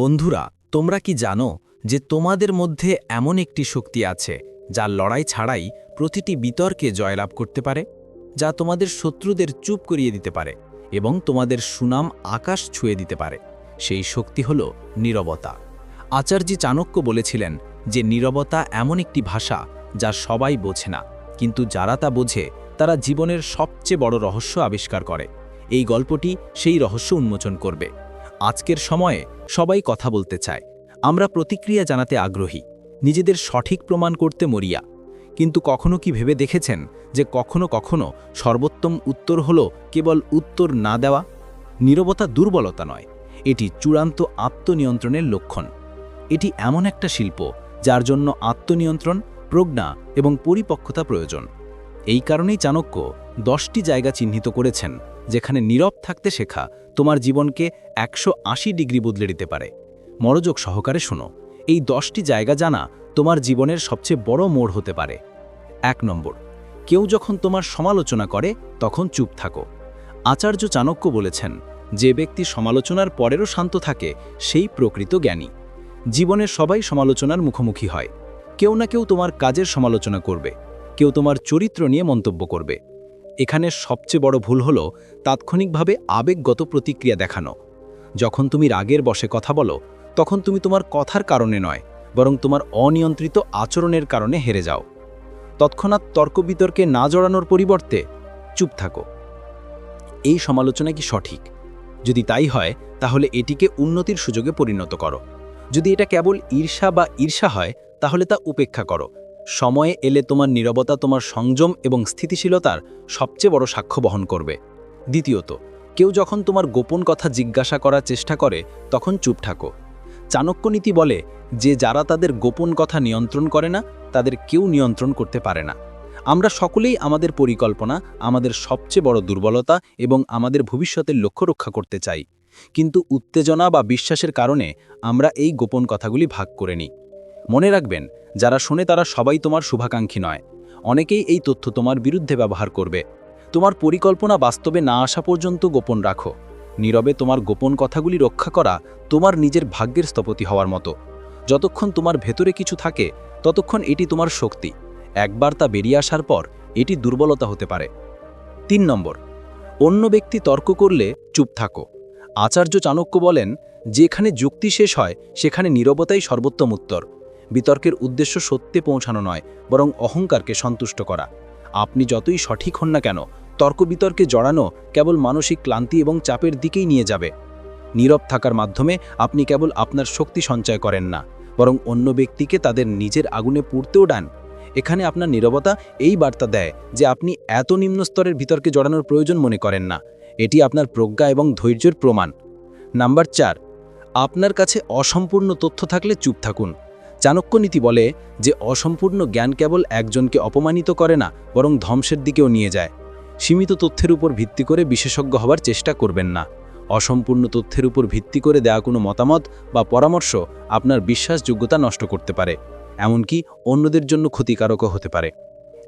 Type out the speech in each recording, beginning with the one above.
বন্ধুরা, তোমরা কি জানো যে তোমাদের মধ্যে এমন একটি শক্তি আছে যা লড়াই ছাড়াই প্রতিটি বিতর্কে জয়লাভ করতে পারে, যা তোমাদের শত্রুদের চুপ করিয়ে দিতে পারে এবং তোমাদের সুনাম আকাশ ছুঁয়ে দিতে পারে। সেই শক্তি হল নীরবতা। আচার্যী চাণক্য বলেছিলেন যে নীরবতা এমন একটি ভাষা যা সবাই বোঝে না, কিন্তু যারা তা বোঝে, তারা জীবনের সবচেয়ে বড় রহস্য আবিষ্কার করে। এই গল্পটি সেই রহস্য উন্মোচন করবে। আজকের সময়ে সবাই কথা বলতে চায়। আমরা প্রতিক্রিয়া জানাতে আগ্রহী। নিজেদের সঠিক প্রমাণ করতে মরিয়া। কিন্তু কখনো কি ভেবে দেখেছেন যে কখনো কখনো সর্বোত্তম উত্তর হল কেবল উত্তর না দেওয়া? নীরবতা দুর্বলতা নয়। এটি চূড়ান্ত আত্মনিয়ন্ত্রণের লক্ষণ। এটি এমন একটা শিল্প যার জন্য আত্মনিয়ন্ত্রণ, প্রজ্ঞা এবং পরিপক্কতা প্রয়োজন। এই কারণেই চাণক্য দশটি জায়গা চিহ্নিত করেছেন। যেখানে নীরব থাকতে শেখা তোমার জীবনকে একশো আশি ডিগ্রি বদলে দিতে পারে। মনোযোগ সহকারে শোনো। এই দশটি জায়গা জানা তোমার জীবনের সবচেয়ে বড় মোড় হতে পারে। এক নম্বর, কেউ যখন তোমার সমালোচনা করে, তখন চুপ থাকো। আচার্য চাণক্য বলেছেন, যে ব্যক্তি সমালোচনার পরেরও শান্ত থাকে, সেই প্রকৃত জ্ঞানী। জীবনের সবাই সমালোচনার মুখোমুখি হয়। কেউ না কেউ তোমার কাজের সমালোচনা করবে। কেউ তোমার চরিত্র নিয়ে মন্তব্য করবে। এখানে সবচেয়ে বড় ভুল হল তাৎক্ষণিকভাবে আবেগগত প্রতিক্রিয়া দেখানো। যখন তুমি রাগের বসে কথা বলো, তখন তুমি তোমার কথার কারণে নয়, বরং তোমার অনিয়ন্ত্রিত আচরণের কারণে হেরে যাও। তৎক্ষণাৎ তর্ক বিতর্কে না জড়ানোর পরিবর্তে চুপ থাকো। এই সমালোচনা কি সঠিক? যদি তাই হয়, তাহলে এটিকে উন্নতির সুযোগে পরিণত করো। যদি এটা কেবল ঈর্ষা বা ঈর্ষা হয়, তাহলে তা উপেক্ষা করো। সময়ে এলে তোমার নীরবতা, তোমার সংযম এবং স্থিতিশীলতার সবচেয়ে বড় সাক্ষ্য বহন করবে। দ্বিতীয়ত, কেউ যখন তোমার গোপন কথা জিজ্ঞাসা করার চেষ্টা করে, তখন চুপ থাকো। চাণক্য নীতি বলে, যে যারা তাদের গোপন কথা নিয়ন্ত্রণ করে না, তাদের কেউ নিয়ন্ত্রণ করতে পারে না। আমরা সকলেই আমাদের পরিকল্পনা, আমাদের সবচেয়ে বড় দুর্বলতা এবং আমাদের ভবিষ্যতের লক্ষ্য রক্ষা করতে চাই। কিন্তু উত্তেজনা বা বিশ্বাসের কারণে আমরা এই গোপন কথাগুলি ভাগ করে নিই। মনে রাখবেন, যারা শোনে তারা সবাই তোমার শুভাকাঙ্ক্ষী নয়। অনেকেই এই তথ্য তোমার বিরুদ্ধে ব্যবহার করবে। তোমার পরিকল্পনা বাস্তবে না আসা পর্যন্ত গোপন রাখো। নীরবে তোমার গোপন কথাগুলি রক্ষা করা তোমার নিজের ভাগ্যের স্থপতি হওয়ার মতো। যতক্ষণ তোমার ভেতরে কিছু থাকে, ততক্ষণ এটি তোমার শক্তি। একবার তা বেরিয়ে আসার পর এটি দুর্বলতা হতে পারে। তিন নম্বর, অন্য ব্যক্তি তর্ক করলে চুপ থাকো। আচার্য চাণক্য বলেন, যেখানে যুক্তি শেষ হয়, সেখানে নীরবতাই সর্বোত্তম উত্তর। বিতর্কের উদ্দেশ্য সত্যে পৌঁছানো নয়, বরং অহংকারকে সন্তুষ্ট করা। আপনি যতই সঠিক হন না কেন, তর্ক বিতর্কে জড়ানো কেবল মানসিক ক্লান্তি এবং চাপের দিকেই নিয়ে যাবে। নীরব থাকার মাধ্যমে আপনি কেবল আপনার শক্তি সঞ্চয় করেন না, বরং অন্য ব্যক্তিকে তাদের নিজের আগুনে পুড়তেও ডান এখানে আপনার নীরবতা এই বার্তা দেয় যে আপনি এত নিম্ন স্তরের বিতর্কে জড়ানোর প্রয়োজন মনে করেন না। এটি আপনার প্রজ্ঞা এবং ধৈর্যের প্রমাণ। নাম্বার চার, আপনার কাছে অসম্পূর্ণ তথ্য থাকলে চুপ থাকুন। চাণক্য নীতি বলে যে অসম্পূর্ণ জ্ঞান কেবল একজনকে অপমানিত করে না, বরং ধ্বংসের দিকেও নিয়ে যায়। সীমিত তথ্যের উপর ভিত্তি করে বিশেষজ্ঞ হবার চেষ্টা করবেন না। অসম্পূর্ণ তথ্যের উপর ভিত্তি করে দেওয়া কোনো মতামত বা পরামর্শ আপনার বিশ্বাসযোগ্যতা নষ্ট করতে পারে, এমনকি অন্যদের জন্য ক্ষতিকারকও হতে পারে।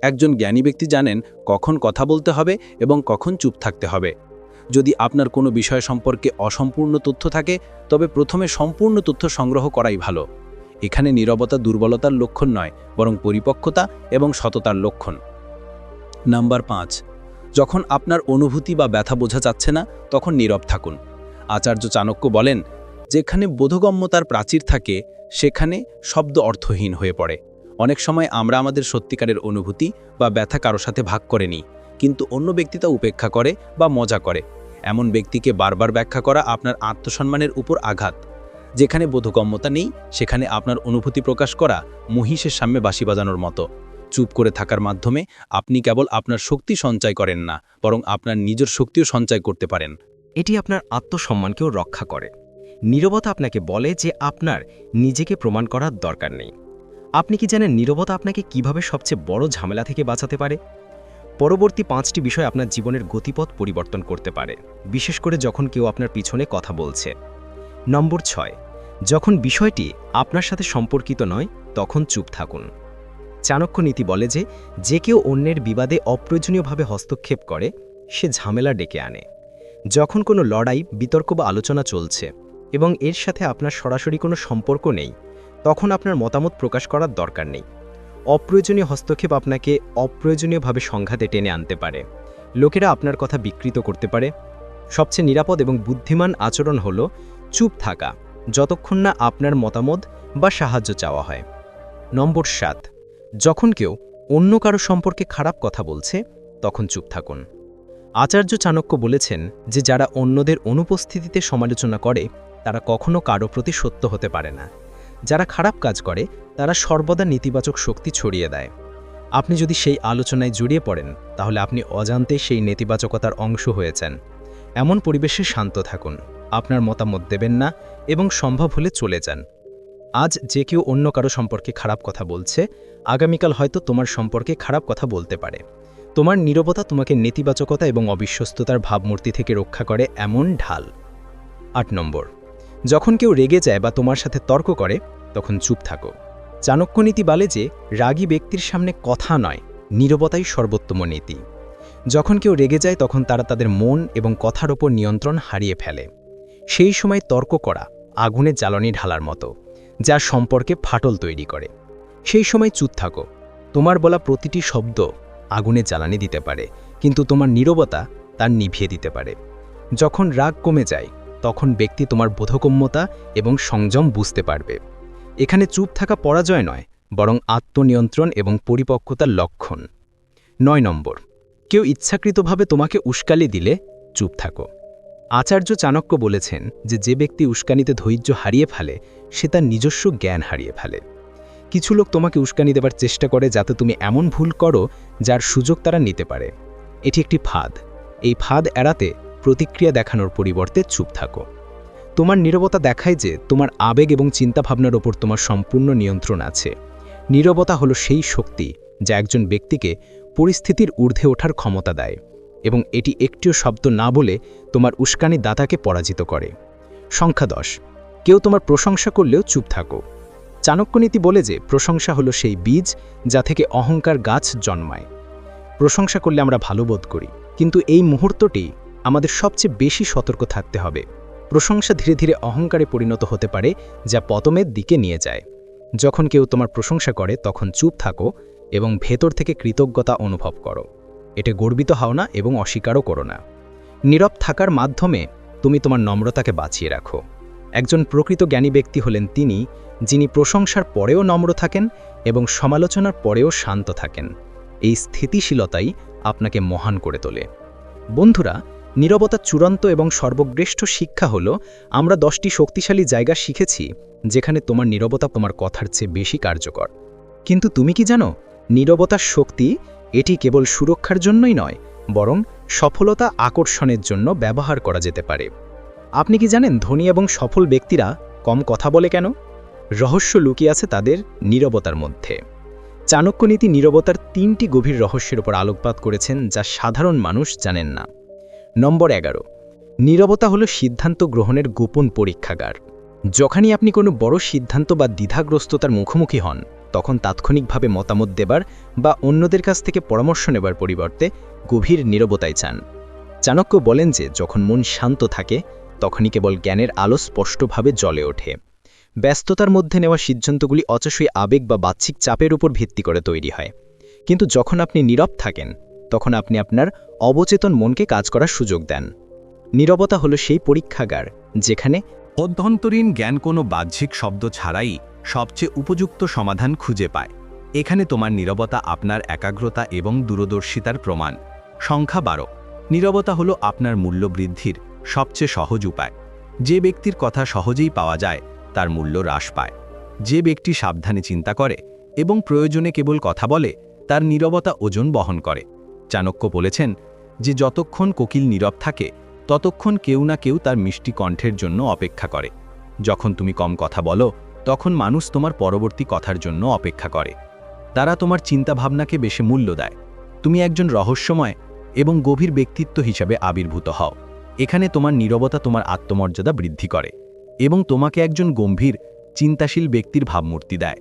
একজন জ্ঞানী ব্যক্তি জানেন কখন কথা বলতে হবে এবং কখন চুপ থাকতে হবে। যদি আপনার কোনো বিষয় সম্পর্কে অসম্পূর্ণ তথ্য থাকে, তবে প্রথমে সম্পূর্ণ তথ্য সংগ্রহ করাই ভালো। এখানে নীরবতা, দুর্বলতার লক্ষণ নয়, বরং পরিপক্কতা এবং সততার লক্ষণ। নাম্বার পাঁচ, যখন আপনার অনুভূতি বা ব্যথা বোঝা যাচ্ছে না, তখন নীরব থাকুন। আচার্য চাণক্য বলেন, যেখানে বোধগম্যতার প্রাচীর থাকে, সেখানে শব্দ অর্থহীন হয়ে পড়ে। অনেক সময় আমরা আমাদের সত্যিকারের অনুভূতি বা ব্যথা কারও সাথে ভাগ করে নিই, কিন্তু অন্য ব্যক্তি তা উপেক্ষা করে বা মজা করে। এমন ব্যক্তিকে বারবার ব্যাখ্যা করা আপনার আত্মসম্মানের উপর আঘাত। যেখানে বোধগম্যতা নেই, সেখানে আপনার অনুভূতি প্রকাশ করা মহিষের সামনে বাঁশি বাজানোর মতো। চুপ করে থাকার মাধ্যমে আপনি কেবল আপনার শক্তি সঞ্চয় করেন না, বরং আপনার নিজের শক্তিও সঞ্চয় করতে পারেন। এটি আপনার আত্মসম্মানকেও রক্ষা করে। নীরবতা আপনাকে বলে যে আপনার নিজেকে প্রমাণ করার দরকার নেই। আপনি কি জানেন নীরবতা আপনাকে কীভাবে সবচেয়ে বড় ঝামেলা থেকে বাঁচাতে পারে? পরবর্তী পাঁচটি বিষয় আপনার জীবনের গতিপথ পরিবর্তন করতে পারে, বিশেষ করে যখন কেউ আপনার পিছনে কথা বলছে। নম্বর ছয় যখন বিষয়টি আপনার সাথে সম্পর্কিত নয়, তখন চুপ থাকুন। চাণক্য নীতি বলে যে যে কেউ অন্যের বিবাদে অপ্রয়োজনীয়ভাবে হস্তক্ষেপ করে, সে ঝামেলা ডেকে আনে। যখন কোনো লড়াই, বিতর্ক বা আলোচনা চলছে এবং এর সাথে আপনার সরাসরি কোনো সম্পর্ক নেই, তখন আপনার মতামত প্রকাশ করার দরকার নেই। অপ্রয়োজনীয় হস্তক্ষেপ আপনাকে অপ্রয়োজনীয়ভাবে সংঘাতে টেনে আনতে পারে। লোকেরা আপনার কথা বিকৃত করতে পারে। সবচেয়ে নিরাপদ এবং বুদ্ধিমান আচরণ হল চুপ থাকা। যতক্ষণ না আপনার মতামত বা সাহায্য চাওয়া হয়। নম্বর সাত, যখন কেউ অন্য কারও সম্পর্কে খারাপ কথা বলছে, তখন চুপ থাকুন। আচার্য চাণক্য বলেছেন যে, যারা অন্যদের অনুপস্থিতিতে সমালোচনা করে, তারা কখনো কারও প্রতি সত্য হতে পারে না। যারা খারাপ কাজ করে, তারা সর্বদা নেতিবাচক শক্তি ছড়িয়ে দেয়। আপনি যদি সেই আলোচনায় জড়িয়ে পড়েন, তাহলে আপনি অজান্তে সেই নেতিবাচকতার অংশ হয়েছেন। এমন পরিবেশে শান্ত থাকুন। আপনার মতামত দেবেন না এবং সম্ভব হলে চলে যান। আজ যে কেউ অন্য কারও সম্পর্কে খারাপ কথা বলছে, আগামীকাল হয়তো তোমার সম্পর্কে খারাপ কথা বলতে পারে। তোমার নীরবতা তোমাকে নেতিবাচকতা এবং অবিশ্বস্ততার ভাবমূর্তি থেকে রক্ষা করে এমন ঢাল। আট নম্বর, যখন কেউ রেগে যায় বা তোমার সাথে তর্ক করে, তখন চুপ থাকো। চাণক্যনীতি বলে যে, রাগী ব্যক্তির সামনে কথা নয়, নীরবতাই সর্বোত্তম নীতি। যখন কেউ রেগে যায়, তখন তারা তাদের মন এবং কথার ওপর নিয়ন্ত্রণ হারিয়ে ফেলে। সেই সময় তর্ক করা আগুনে জ্বালানি ঢালার মতো যা সম্পর্কে ফাটল তৈরি করে। সেই সময় চুপ থাকো। তোমার বলা প্রতিটি শব্দ আগুনে জ্বালানি দিতে পারে, কিন্তু তোমার নীরবতা তার নিভিয়ে দিতে পারে। যখন রাগ কমে যায়, তখন ব্যক্তি তোমার বোধগম্যতা এবং সংযম বুঝতে পারবে। এখানে চুপ থাকা পরাজয় নয়, বরং আত্মনিয়ন্ত্রণ এবং পরিপক্কতার লক্ষণ। নয় নম্বর, কেউ ইচ্ছাকৃতভাবে তোমাকে উস্কালি দিলে চুপ থাকো। আচার্য চাণক্য বলেছেন যে যে ব্যক্তি উস্কানিতে ধৈর্য হারিয়ে ফেলে, সে তার নিজস্ব জ্ঞান হারিয়ে ফেলে। কিছু লোক তোমাকে উস্কানি দেবার চেষ্টা করে যাতে তুমি এমন ভুল করো যার সুযোগ তারা নিতে পারে। এটি একটি ফাঁদ। এই ফাঁদ এড়াতে প্রতিক্রিয়া দেখানোর পরিবর্তে চুপ থাকো। তোমার নীরবতা দেখায় যে তোমার আবেগ এবং চিন্তাভাবনার ওপর তোমার সম্পূর্ণ নিয়ন্ত্রণ আছে। নীরবতা হলো সেই শক্তি যা একজন ব্যক্তিকে পরিস্থিতির ঊর্ধ্বে ওঠার ক্ষমতা দেয়। এবং এটি একটিও শব্দ না বলে তোমার উস্কানি দাতাকে পরাজিত করে। সংখ্যা দশ। কেউ তোমার প্রশংসা করলেও চুপ থাকো। চাণক্যনীতি বলে যে, প্রশংসা হলো সেই বীজ যা থেকে অহংকার গাছ জন্মায়। প্রশংসা করলে আমরা ভালো বোধ করি, কিন্তু এই মুহূর্তটি আমাদের সবচেয়ে বেশি সতর্ক থাকতে হবে। প্রশংসা ধীরে ধীরে অহংকারে পরিণত হতে পারে, যা পতমের দিকে নিয়ে যায়। যখন কেউ তোমার প্রশংসা করে, তখন চুপ থাকো এবং ভেতর থেকে কৃতজ্ঞতা অনুভব করো। এটা গর্বিত হও না এবং অস্বীকারও করো না। নীরব থাকার মাধ্যমে তুমি তোমার নম্রতাকে বাঁচিয়ে রাখো। একজন প্রকৃত জ্ঞানী ব্যক্তি হলেন তিনি, যিনি প্রশংসার পরেও নম্র থাকেন এবং সমালোচনার পরেও শান্ত থাকেন। এই স্থিতিশীলতাই আপনাকে মহান করে তোলে। বন্ধুরা, নীরবতা চূড়ান্ত এবং সর্বশ্রেষ্ঠ শিক্ষা হল, আমরা দশটি শক্তিশালী জায়গা শিখেছি, যেখানে তোমার নীরবতা তোমার কথার চেয়ে বেশি কার্যকর। কিন্তু তুমি কি জানো, নীরবতার শক্তি এটি কেবল সুরক্ষার জন্যই নয়, বরং সফলতা আকর্ষণের জন্য ব্যবহার করা যেতে পারে। আপনি কি জানেন ধনী এবং সফল ব্যক্তিরা কম কথা বলে কেন? রহস্য লুকিয়ে আছে তাদের নীরবতার মধ্যে। চাণক্যনীতি নীরবতার তিনটি গভীর রহস্যের উপর আলোকপাত করেছেন যা সাধারণ মানুষ জানেন না। নম্বর এগারো। নীরবতা হল সিদ্ধান্ত গ্রহণের গোপন পরীক্ষাগার। যখনই আপনি কোনো বড় সিদ্ধান্ত বা দ্বিধাগ্রস্ততার মুখোমুখি হন তখন তাৎক্ষণিকভাবে মতামত দেবার বা অন্যদের কাছ থেকে পরামর্শ নেবার পরিবর্তে গভীর নীরবতায় চান। চাণক্য বলেন যে, যখন মন শান্ত থাকে, তখনই কেবল জ্ঞানের আলো স্পষ্টভাবে জ্বলে ওঠে। ব্যস্ততার মধ্যে নেওয়া সিদ্ধান্তগুলি অচসই আবেগ বা বাহ্যিক চাপের উপর ভিত্তি করে তৈরি হয়। কিন্তু যখন আপনি নীরব থাকেন, তখন আপনি আপনার অবচেতন মনকে কাজ করার সুযোগ দেন। নীরবতা হলো সেই পরীক্ষাগার, যেখানে অভ্যন্তরীণ জ্ঞান কোনো বাহ্যিক শব্দ ছাড়াই সবচেয়ে উপযুক্ত সমাধান খুঁজে পায়। এখানে তোমার নীরবতা আপনার একাগ্রতা এবং দূরদর্শিতার প্রমাণ। সংখ্যা বারো। নীরবতা হলো আপনার মূল্য বৃদ্ধির সবচেয়ে সহজ উপায়। যে ব্যক্তির কথা সহজেই পাওয়া যায়, তার মূল্য হ্রাস পায়। যে ব্যক্তি সাবধানে চিন্তা করে এবং প্রয়োজনে কেবল কথা বলে, তার নীরবতা ওজন বহন করে। চাণক্য বলেছেন যে, যতক্ষণ কোকিল নীরব থাকে, ততক্ষণ কেউ না কেউ তার মিষ্টি কণ্ঠের জন্য অপেক্ষা করে। যখন তুমি কম কথা বলো তখন মানুষ তোমার পরবর্তী কথার জন্য অপেক্ষা করে। তারা তোমার চিন্তাভাবনাকে বেশি মূল্য দেয়। তুমি একজন রহস্যময় এবং গভীর ব্যক্তিত্ব হিসাবে আবির্ভূত হও। এখানে তোমার নীরবতা তোমার আত্মমর্যাদা বৃদ্ধি করে এবং তোমাকে একজন গম্ভীর, চিন্তাশীল ব্যক্তির ভাবমূর্তি দেয়।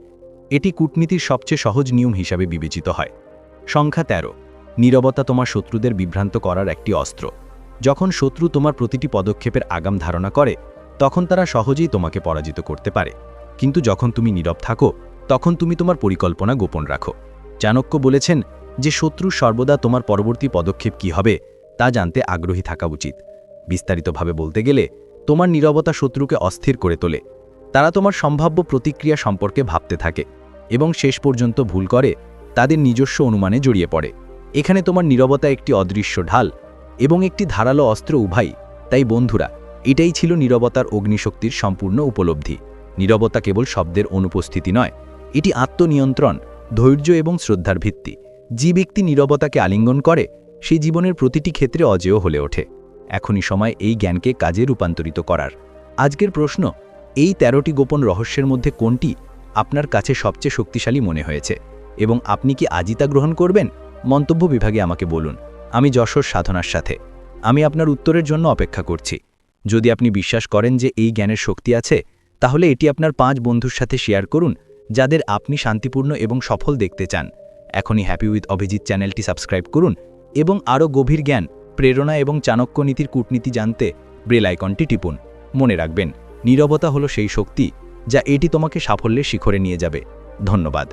এটি কূটনীতির সবচেয়ে সহজ নিয়ম হিসাবে বিবেচিত হয়। সংখ্যা তেরো। নীরবতা তোমার শত্রুদের বিভ্রান্ত করার একটি অস্ত্র। যখন শত্রু তোমার প্রতিটি পদক্ষেপের আগাম ধারণা করে, তখন তারা সহজেই তোমাকে পরাজিত করতে পারে। কিন্তু যখন তুমি নীরব থাকো, তখন তুমি তোমার পরিকল্পনা গোপন রাখো। চাণক্য বলেছেন যে শত্রু সর্বদা তোমার পরবর্তী পদক্ষেপ কি হবে, তা জানতে আগ্রহী থাকা উচিত। বিস্তারিতভাবে বলতে গেলে, তোমার নীরবতা শত্রুকে অস্থির করে তোলে। তারা তোমার সম্ভাব্য প্রতিক্রিয়া সম্পর্কে ভাবতে থাকে এবং শেষ পর্যন্ত ভুল করে, তাদের নিজস্ব অনুমানে জড়িয়ে পড়ে। এখানে তোমার নীরবতা একটি অদৃশ্য ঢাল এবং একটি ধারালো অস্ত্র উভয় তাই বন্ধুরা, এটাই ছিল নীরবতার অগ্নিশক্তির সম্পূর্ণ উপলব্ধি। নীরবতা কেবল শব্দের অনুপস্থিতি নয়, এটি আত্মনিয়ন্ত্রণ, ধৈর্য এবং শ্রদ্ধার ভিত্তি। যে ব্যক্তি নীরবতাকে আলিঙ্গন করে, সে জীবনের প্রতিটি ক্ষেত্রে অজেয় হলে ওঠে। এখনই সময় এই জ্ঞানকে কাজে রূপান্তরিত করার। আজকের প্রশ্ন, এই তেরোটি গোপন রহস্যের মধ্যে কোনটি আপনার কাছে সবচেয়ে শক্তিশালী মনে হয়েছে? এবং আপনি কি আজই তা গ্রহণ করবেন? মন্তব্য বিভাগে আমাকে বলুন। আমি যশোর সাধনার সাথে। আমি আপনার উত্তরের জন্য অপেক্ষা করছি। যদি আপনি বিশ্বাস করেন যে এই জ্ঞানের শক্তি আছে তাহলে এটি আপনার পাঁচ বন্ধুর সাথে শেয়ার করুন, যাদের আপনি শান্তিপূর্ণ এবং সফল দেখতে চান। এখনই হ্যাপি উইথ অভিজিৎ চ্যানেলটি সাবস্ক্রাইব করুন এবং আরও গভীর জ্ঞান, প্রেরণা এবং চাণক্য নীতির কূটনীতি জানতে ব্রেলাইকনটি টিপুন। মনে রাখবেন, নীরবতা হলো সেই শক্তি যা এটি তোমাকে সাফল্যের শিখরে নিয়ে যাবে। ধন্যবাদ।